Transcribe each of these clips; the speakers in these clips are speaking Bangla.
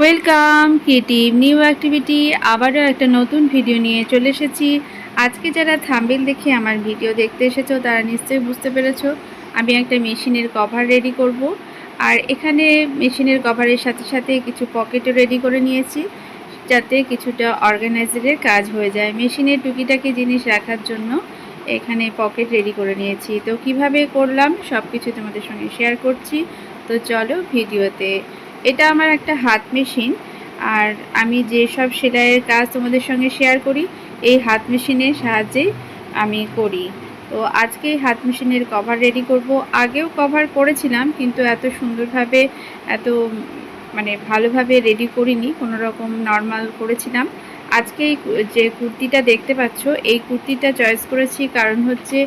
ওয়েলকাম ক্রিয়েটিভ নিউ অ্যাক্টিভিটি আবারও একটা নতুন ভিডিও নিয়ে চলে এসেছি। আজকে যারা থাম্বেল দেখে আমার ভিডিও দেখতে এসেছ, তারা নিশ্চয়ই বুঝতে পেরেছ, আমি একটা মেশিনের কভার রেডি করব। আর এখানে মেশিনের কভারের সাথে সাথে কিছু পকেটও রেডি করে নিয়েছি, যাতে কিছুটা অর্গানাইজারের কাজ হয়ে যায়। মেশিনের টুকিটাকি জিনিস রাখার জন্য এখানে পকেট রেডি করে নিয়েছি। তো কীভাবে করলাম সব কিছু তোমাদের সঙ্গে শেয়ার করছি। তো চলো ভিডিওতে এটা আমার একটা হাত মেশিন আর আমি যে সব সেলাইয়ের কাজ তোমাদের সঙ্গে শেয়ার করি, এই হাত মেশিনের সাহায্যে আমি করি। তো আজকে হাত মেশিনের কভার রেডি করব। আগেও কভার করেছিলাম, কিন্তু এত সুন্দরভাবে, এত মানে ভালোভাবে রেডি করিনি কোনো রকম নর্মাল করেছিলাম। আজকে যে কুর্তিটা দেখতে পাচ্ছ, এই কুর্তিটা চয়েস করেছি কারণ হচ্ছে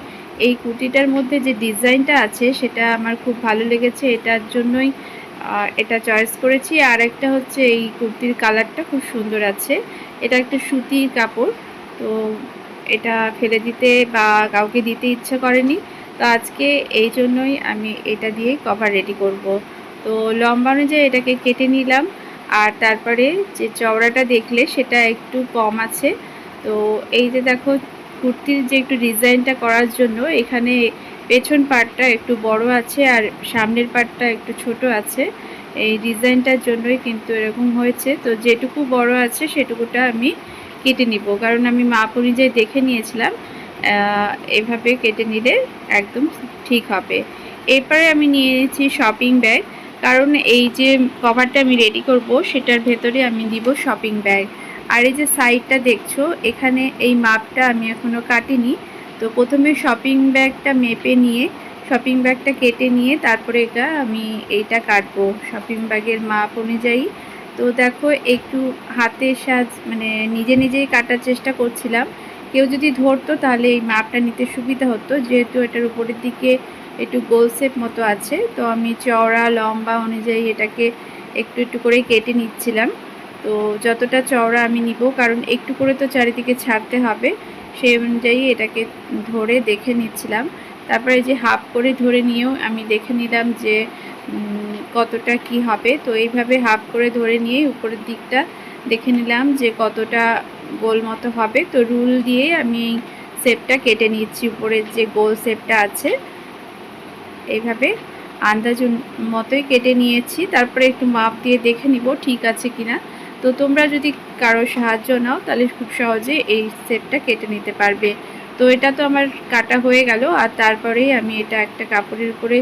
এই কুর্তিটার মধ্যে যে ডিজাইনটা আছে, সেটা আমার খুব ভালো লেগেছে। এটার জন্যই এটা চয়েস করেছি। আর একটা হচ্ছে এই কুর্তির কালারটা খুব সুন্দর আছে। এটা একটা সুতির কাপড়। তো এটা ফেলে দিতে বা কাউকে দিতে ইচ্ছা করেনি। তো আজকে এই জন্যই আমি এটা দিয়ে কভার রেডি করব। তো লম্বা অনুযায়ী এটাকে কেটে নিলাম। আর তারপরে যে চওড়াটা দেখলে সেটা একটু কম আছে। তো এই যে দেখো, কুর্তির যে একটু ডিজাইনটা করার জন্য এখানে পেছন পার্টটা একটু বড় আছে আর সামনের পার্টটা একটু ছোট আছে। এই ডিজাইনটার জন্যই কিন্তু এরকম হয়েছে। তো যেটুকু বড় আছে সেটুকুটা আমি কেটে নিব। কারণ আমি মাপ অনুযায়ী দেখে নিয়েছিলাম এভাবে কেটে নিলে একদম ঠিক হবে। এরপরে আমি নিয়ে নিয়েছি শপিং ব্যাগ কারণ এই যে কভারটা আমি রেডি করব, সেটার ভেতরে আমি দিব শপিং ব্যাগ আর এই যে সাইডটা দেখছ, এখানে এই মাপটা আমি এখনও কাটিনি। তো প্রথমে শপিং ব্যাগটা মেপে নিয়ে শপিং ব্যাগটা কেটে নিয়ে তারপরে এটা আমি এইটা কাটবো শপিং ব্যাগের মাপ অনুযায়ী। তো দেখো একটু হাতের সাজ মানে নিজে নিজেই কাটার চেষ্টা করছিলাম। কেউ যদি ধরতো তাহলে এই মাপটা নিতে সুবিধা হতো। যেহেতু এটার উপরের দিকে একটু গোল শেপ মতো আছে, তো আমি চওড়া, লম্বা অনুযায়ী এটাকে একটু একটু করে কেটে নিচ্ছিলাম। তো যতটা চওড়া আমি নিব, কারণ একটু করে তো চারিদিকে ছাড়তে হবে। সেই অনুযায়ী এটাকে ধরে দেখে নিচ্ছিলাম। তারপরে যে হাফ করে ধরে নিয়েও আমি দেখে নিলাম যে কতটা কি হবে। তো এইভাবে হাফ করে ধরে নিয়ে উপরের দিকটা দেখে নিলাম যে কতটা গোল মতো হবে। তো রুল দিয়ে আমি শেপটা কেটে নিচ্ছি, উপরের যে গোল শেপটা আছে। এইভাবে আন্দাজ মতোই কেটে নিয়েছি। তারপরে একটু মাপ দিয়ে দেখে নিব ঠিক আছে কিনা। তো তোমরা যদি কারও সাহায্য নাও, তাহলে খুব সহজে এই সেটটা কেটে নিতে পারবে। তো এটা তো আমার কাটা হয়ে গেল, আর তারপরেই আমি এটা একটা কাপড়ের উপরে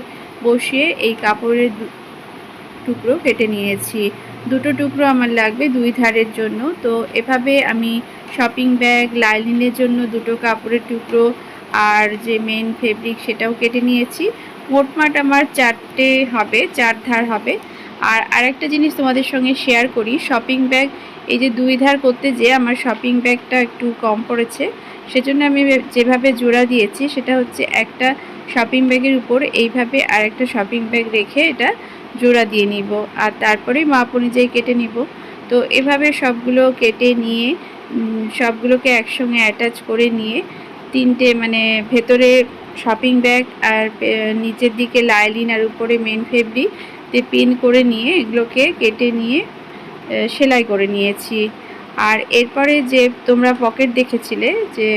বসিয়ে এই কাপড়ের টুকরো কেটে নিয়েছি। দুটো টুকরো আমার লাগবে দুই ধারের জন্য। তো এভাবে আমি শপিং ব্যাগ লাইলিনের জন্য দুটো কাপড়ের টুকরো আর যে মেন ফেব্রিক সেটাও কেটে নিয়েছি। মোটমাট আমার চারটে হবে, চার ধার হবে। আর আরেকটা জিনিস তোমাদের সঙ্গে শেয়ার করি শপিং ব্যাগ এই যে দুই ধার করতে যে আমার শপিং ব্যাগটা একটু কম পড়েছে, সেজন্য আমি যেভাবে জোড়া দিয়েছি সেটা হচ্ছে একটা শপিং ব্যাগের উপর এইভাবে আরেকটা শপিং ব্যাগ রেখে এটা জোড়া দিয়ে নিব আর তারপরে মাপ অনুযায়ী কেটে নিব। তো এভাবে সবগুলো কেটে নিয়ে সবগুলোকে একসঙ্গে অ্যাটাচ করে নিয়ে তিনটে মানে ভেতরে শপিং ব্যাগ আর নিচের দিকে লাইলিন আর উপরে মেন ফেব্রিক দিয়ে পিন করে নিয়ে এগুলোকে কেটে নিয়ে সেলাই করে নিয়েছি। আর এরপরে যে তোমরা পকেট দেখেছিলে যে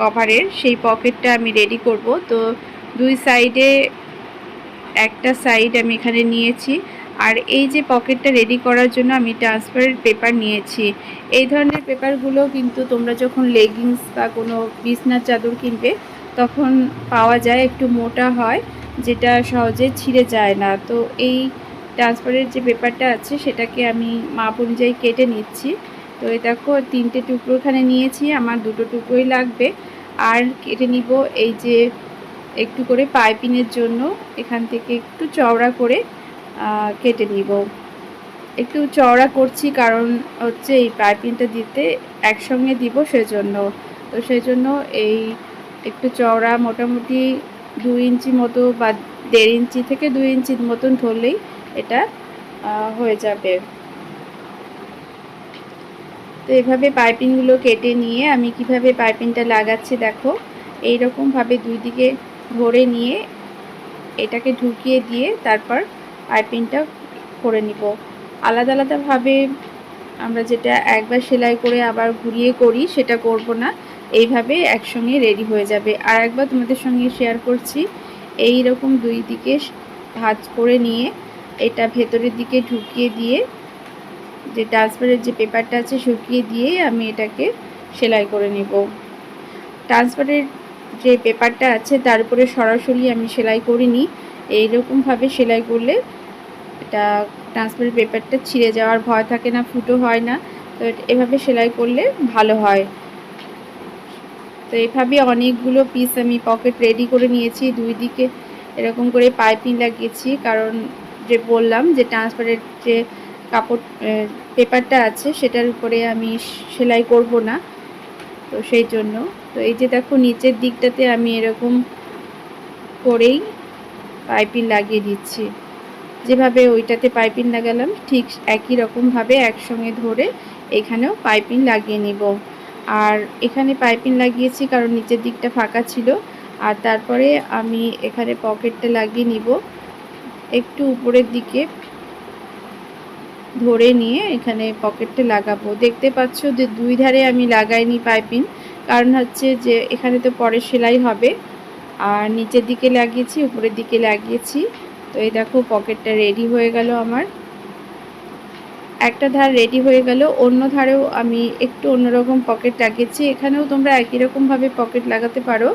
কভারের, সেই পকেটটা আমি রেডি করব। তো দুই সাইডে একটা সাইড আমি এখানে নিয়েছি। আর এই যে পকেটটা রেডি করার জন্য আমি ট্রান্সপারেন্ট পেপার নিয়েছি। এই ধরনের পেপারগুলো কিন্তু তোমরা যখন লেগিংস বা কোনো বিছনার চাদর কিনবে, তখন পাওয়া যায়, একটু মোটা হয়। যেটা সহজে ছিঁড়ে যায় না। তো এই ট্রান্সফারের যে পেপারটা আছে, সেটাকে আমি মাপ অনুযায়ী কেটে নিচ্ছি। তো দেখো, তিনটে টুকরো এখানে নিয়েছি, আমার দুটো টুকরোই লাগবে। আর কেটে নিব এই যে একটু করে পাইপিংয়ের জন্য, এখান থেকে একটু চওড়া করে কেটে নিব। একটু চওড়া করছি কারণ হচ্ছে এই পাইপিংটা দিতে একসঙ্গে দিব সেজন্য। তো সেজন্য এই একটু চওড়া মোটামুটি দু ইঞ্চি মতো বা দেড় ইঞ্চি থেকে দুই ইঞ্চির মতন ধরলেই এটা হয়ে যাবে। তো এভাবে পাইপিংগুলো কেটে নিয়ে আমি কীভাবে পাইপিংটা লাগাচ্ছি দেখো। এই রকমভাবে দুই দিকে ধরে নিয়ে এটাকে ঢুকিয়ে দিয়ে তারপর পাইপিংটা করে নিব। আলাদা আলাদাভাবে আমরা যেটা একবার সেলাই করে আবার ঘুরিয়ে করি সেটা করব না। এইভাবে একসঙ্গে রেডি হয়ে যাবে। আর একবার তোমাদের সঙ্গে শেয়ার করছি এই রকম দুই দিকে ভাজ করে নিয়ে এটা ভেতরের দিকে ঢুকিয়ে দিয়ে, যে ট্রান্সফারের যে পেপারটা আছে শুকিয়ে দিয়ে আমি এটাকে সেলাই করে নেব। ট্রান্সফারের যে পেপারটা আছে তার উপরে সরাসরি আমি সেলাই করিনি। এইরকমভাবে সেলাই করলে এটা ট্রান্সফারের পেপারটা ছিঁড়ে যাওয়ার ভয় থাকে না, ফুটো হয় না। তো এভাবে সেলাই করলে ভালো হয়। তো এভাবে অনেকগুলো পিস আমি পকেট রেডি করে নিয়েছি, দুই দিকে এরকম করে পাইপিং লাগিয়েছি। কারণ যে বললাম যে ট্রান্সফারের যে কাপড় পেপারটা আছে সেটার উপরে আমি সেলাই করব না। তো সেই জন্য। তো এই যে দেখো নিচের দিকটাতে আমি এরকম করেই পাইপিং লাগিয়ে দিচ্ছি। যেভাবে ওইটাতে পাইপিং লাগালাম ঠিক একই রকমভাবে একসঙ্গে ধরে এখানেও পাইপিং লাগিয়ে নিব। আর এখানে পাইপিং লাগিয়েছি কারণ নিচের দিকটা ফাঁকা ছিল। আর তারপরে আমি এখানে পকেটটা লাগিয়ে নিব। একটু উপরের দিকে ধরে নিয়ে এখানে পকেটটা লাগাবো। দেখতে পাচ্ছ যে দুই ধারে আমি লাগাইনি পাইপিং। কারণ হচ্ছে যে এখানে তো পরে সেলাই হবে। আর নিচের দিকে লাগিয়েছি, উপরের দিকে লাগিয়েছি। তো এই দেখো, পকেটটা রেডি হয়ে গেল আমার। একটা ধার রেডি হয়ে গেল, অন্য ধারেও আমি একটু অন্যরকম পকেট লাগিয়েছি। এখানেও তোমরা একই রকমভাবে পকেট লাগাতে পারো।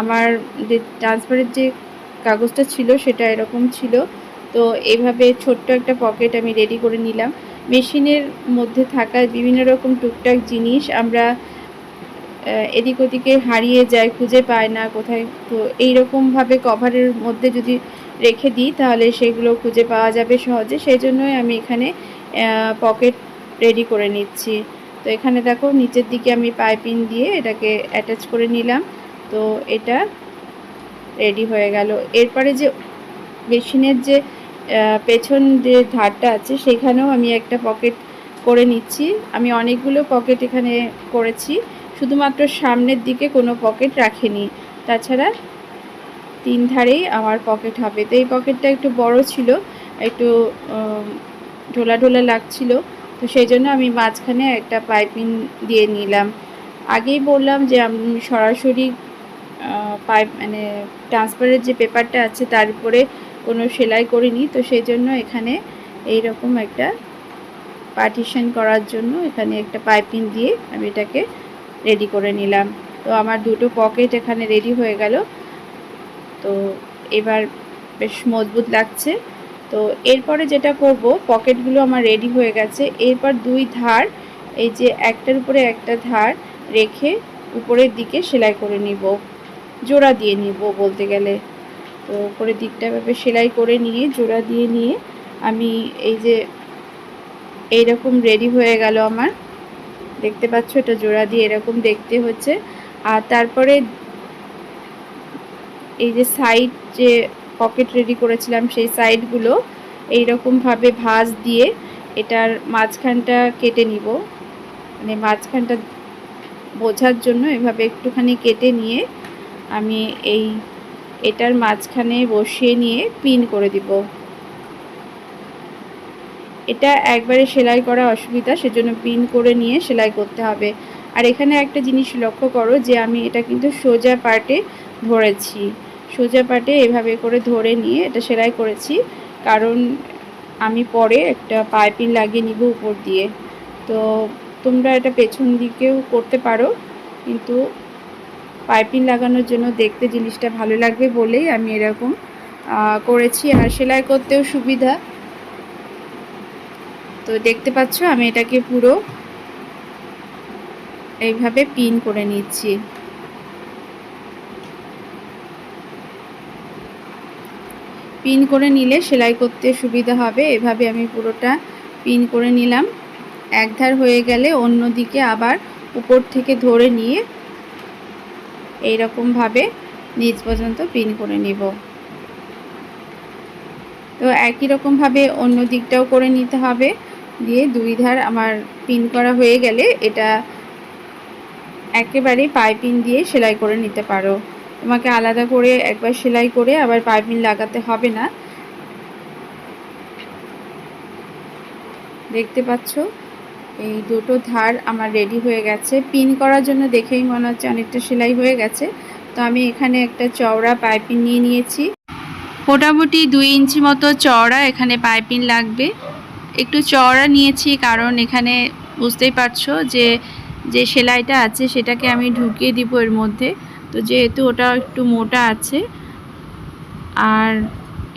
আমার যে ট্রান্সফারের যে কাগজটা ছিল, সেটা এরকম ছিল। তো এইভাবে ছোট্ট একটা পকেট আমি রেডি করে নিলাম। মেশিনের মধ্যে থাকা বিভিন্ন রকম টুকটাক জিনিস আমরা এদিক ওদিকে হারিয়ে যায়, খুঁজে পায় না কোথায়। তো এইরকমভাবে কভারের মধ্যে যদি রেখে দিই, তাহলে সেগুলো খুঁজে পাওয়া যাবে সহজে। সেই জন্যই আমি এখানে পকেট রেডি করে নিচ্ছি। তো এখানে দেখো, নিচের দিকে আমি পাইপিং দিয়ে এটাকে অ্যাটাচ করে নিলাম। তো এটা রেডি হয়ে গেল। এরপরে যে মেশিনের যে পেছন যে ধারটা আছে, সেখানেও আমি একটা পকেট করে নিচ্ছি। আমি অনেকগুলো পকেট এখানে করেছি। শুধুমাত্র সামনের দিকে কোনো পকেট রাখিনি। তাছাড়া তিন ধারেই আমার পকেট হবে। তো এই পকেটটা একটু বড় ছিল। একটু ঢোলা ঢোলা লাগছিল। তো সেই জন্য আমি মাঝখানে একটা পাইপিং দিয়ে নিলাম। আগেই বললাম যে আমি সরাসরি পাইপ মানে ট্রান্সফারের যে পেপারটা আছে তার উপরে কোনো সেলাই করিনি। তো সেই জন্য এখানে এই রকম একটা পার্টিশন করার জন্য এখানে একটা পাইপিং দিয়ে আমি এটাকে রেডি করে নিলাম। তো আমার দুটো পকেট এখানে রেডি হয়ে গেল। তো এবার বেশ মজবুত লাগছে। তো এরপরে যেটা করব, পকেটগুলো আমার রেডি হয়ে গেছে। এরপর দুই ধার, এই যে একটার উপরে একটা ধার রেখে উপরের দিকে সেলাই করে নিব। জোড়া দিয়ে নিব বলতে গেলে। তো উপরের দিকটা এভাবে সেলাই করে নিয়ে, জোড়া দিয়ে নিয়ে আমি এই যে এইরকম রেডি হয়ে গেল আমার। দেখতে পাচ্ছ এটা জোড়া দিয়ে এরকম দেখতে হচ্ছে। আর তারপরে এই যে সাইড যে পকেট রেডি করেছিলাম সেই সাইডগুলো এইরকমভাবে ভাঁজ দিয়ে এটার মাঝখানটা কেটে নিব। মানে মাঝখানটা বোঝার জন্য এভাবে একটুখানি কেটে নিয়ে আমি এই এটার মাঝখানে বসিয়ে নিয়ে পিন করে দিব। এটা একবারে সেলাই করা অসুবিধা, সেজন্য পিন করে নিয়ে সেলাই করতে হবে। আর এখানে একটা জিনিস লক্ষ্য করো যে আমি এটা কিন্তু সোজা পার্টে ধরেছি। সোজা পাটে এভাবে করে ধরে নিয়ে এটা সেলাই করেছি। কারণ আমি পরে একটা পাইপিং লাগিয়ে নিব উপর দিয়ে। তো তোমরা এটা পেছন দিকেও করতে পারো, কিন্তু পাইপিং লাগানোর জন্য দেখতে জিনিসটা ভালো লাগবে বলেই আমি এরকম করেছি। আর সেলাই করতেও সুবিধা। তো দেখতে পাচ্ছ আমি এটাকে পুরো এইভাবে পিন করে নিচ্ছি। পিন করে নিলে সেলাই করতে সুবিধা হবে। এভাবে আমি পুরোটা পিন করে নিলাম। এক ধার হয়ে গেলে অন্য দিকে আবার উপর থেকে ধরে নিয়ে এই রকমভাবে নিচ পর্যন্ত পিন করে নিব। তো একই রকমভাবে অন্য দিকটাও করে নিতে হবে। দিয়ে দুই ধার আমার পিন করা হয়ে গেলে এটা একেবারে পাইপিং দিয়ে সেলাই করে নিতে পারো। তোমাকে আলাদা করে একবার সেলাই করে আবার পাইপিং লাগাতে হবে না। দেখতে পাচ্ছ? এই দুটো ধার আমার রেডি হয়ে গেছে। পিন করার জন্য দেখেই মনে হচ্ছে অনেকটা সেলাই হয়ে গেছে। তো আমি এখানে একটা চওড়া পাইপিং নিয়ে নিয়েছি। মোটামুটি দুই ইঞ্চি মতো চওড়া এখানে পাইপিং লাগবে। একটু চওড়া নিয়েছি কারণ এখানে বুঝতেই পারছ যে যে সেলাইটা আছে সেটাকে আমি ঢুকিয়ে দিব এর মধ্যে। তো যেহেতু ওটা একটু মোটা আছে, আর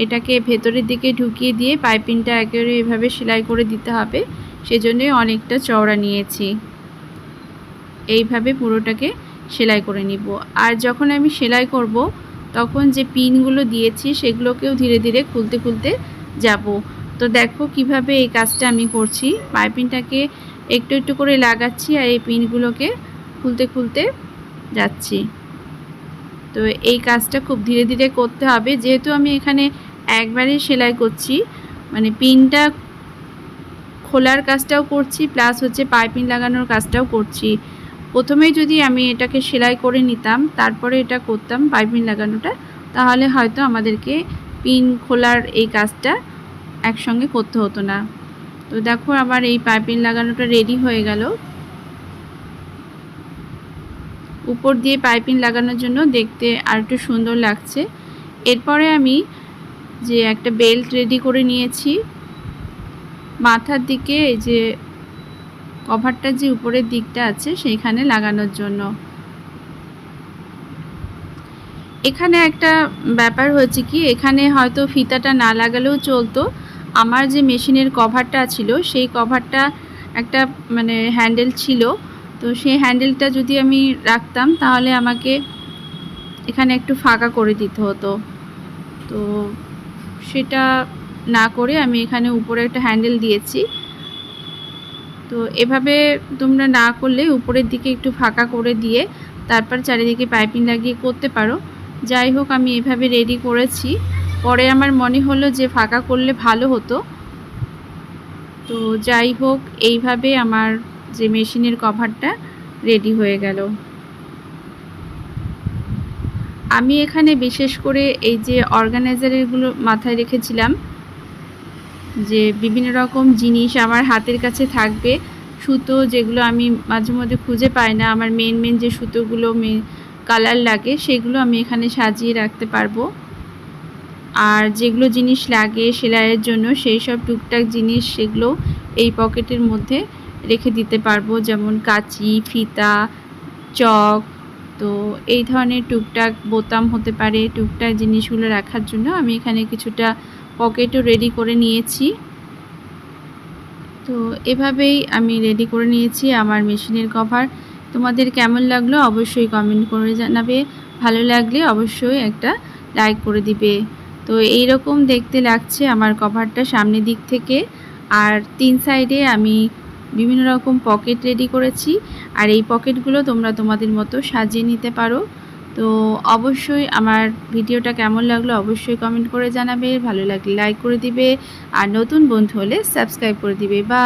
এটাকে ভেতরের দিকে ঢুকিয়ে দিয়ে পাইপিংটা একেবারে এভাবে সেলাই করে দিতে হবে, সেজন্যই অনেকটা চওড়া নিয়েছি। এইভাবে পুরোটাকে সেলাই করে নিব। আর যখন আমি সেলাই করব, তখন যে পিনগুলো দিয়েছি, সেগুলোকেও ধীরে ধীরে খুলতে খুলতে যাব। তো দেখো কীভাবে এই কাজটা আমি করছি। পাইপিংটাকে একটু একটু করে লাগাচ্ছি আর এই পিনগুলোকে খুলতে খুলতে যাচ্ছি। তো এই কাজটা খুব ধীরে ধীরে করতে হবে। যেহেতু আমি এখানে একবারে সেলাই করছি মানে পিনটা খোলার কাজটাও করছি, প্লাস হচ্ছে পাইপিং লাগানোর কাজটাও করছি। প্রথমেই যদি আমি এটাকে সেলাই করে নিতাম, তারপরে এটা করতাম পাইপিং লাগানোটা, তাহলে হয়তো আমাদেরকে পিন খোলার এই কাজটা একসঙ্গে করতে হতো না। তো দেখো আমার এই পাইপিং লাগানোটা রেডি হয়ে গেল। উপর দিয়ে পাইপিং লাগানোর জন্য দেখতে আর একটু সুন্দর লাগছে। এরপরে আমি যে একটা বেল্ট রেডি করে নিয়েছি। মাথার দিকে এই যে কভারটা যে উপরের দিকটা আছে সেইখানে লাগানোর জন্য। এখানে একটা ব্যাপার হয়েছে কি, এখানে হয়তো ফিতাটা না লাগালেও চলতো। আমার যে মেশিনের কভারটা ছিল, সেই কভারটা একটা মানে হ্যান্ডেল ছিল। তো সেই হ্যান্ডেলটা যদি আমি রাখতাম, তাহলে আমাকে এখানে একটু ফাঁকা করে দিতে হতো। তো সেটা না করে আমি এখানে উপরে একটা হ্যান্ডেল দিয়েছি। তো এভাবে তোমরা না করলে উপরের দিকে একটু ফাঁকা করে দিয়ে তারপর চারিদিকে পাইপিং লাগিয়ে করতে পারো। যাই হোক, আমি এভাবে রেডি করেছি। পরে আমার মনে হলো যে ফাঁকা করলে ভালো হতো। তো যাই হোক, এইভাবে আমার যে মেশিনের কভারটা রেডি হয়ে গেল। আমি এখানে বিশেষ করে এই যে অর্গানাইজারগুলো মাথায় রেখেছিলাম, যে বিভিন্ন রকম জিনিস আমার হাতের কাছে থাকবে, সুতো যেগুলো আমি মাঝে মধ্যে খুঁজে পাই না, আমার মেন মেন যে সুতোগুলো মে কালার লাগে সেগুলো আমি এখানে সাজিয়ে রাখতে পারব। আর যেগুলো জিনিস লাগে সেলাইয়ের জন্য সেই সব টুকটাক জিনিস সেগুলো এই পকেটের মধ্যে রেখে দিতে পারব, যেমন কাঁচি, ফিতা, চক, তো এই ধরনের টুকটাক বোতাম হতে পারে, টুকটাক জিনিসগুলো রাখার জন্য আমি এখানে কিছুটা পকেটও রেডি করে নিয়েছি। তো এভাবেই আমি রেডি করে নিয়েছি আমার মেশিনের কভার তোমাদের কেমন লাগল অবশ্যই কমেন্ট করে জানাবে। ভালো লাগলে অবশ্যই একটা লাইক করে দিবে। তো এই রকম দেখতে লাগছে আমার কভারটা সামনের দিক থেকে। আর তিন সাইডে আমি বিভিন্ন রকম পকেট রেডি করেছি। আর এই পকেটগুলো তোমরা তোমাদের মতো সাজিয়ে নিতে পারো। তো অবশ্যই আমার ভিডিওটা কেমন লাগল অবশ্যই কমেন্ট করে জানাবে। ভালো লাগলে লাইক করে দিবে। আর নতুন বন্ধু হলে সাবস্ক্রাইব করে দিবে। বা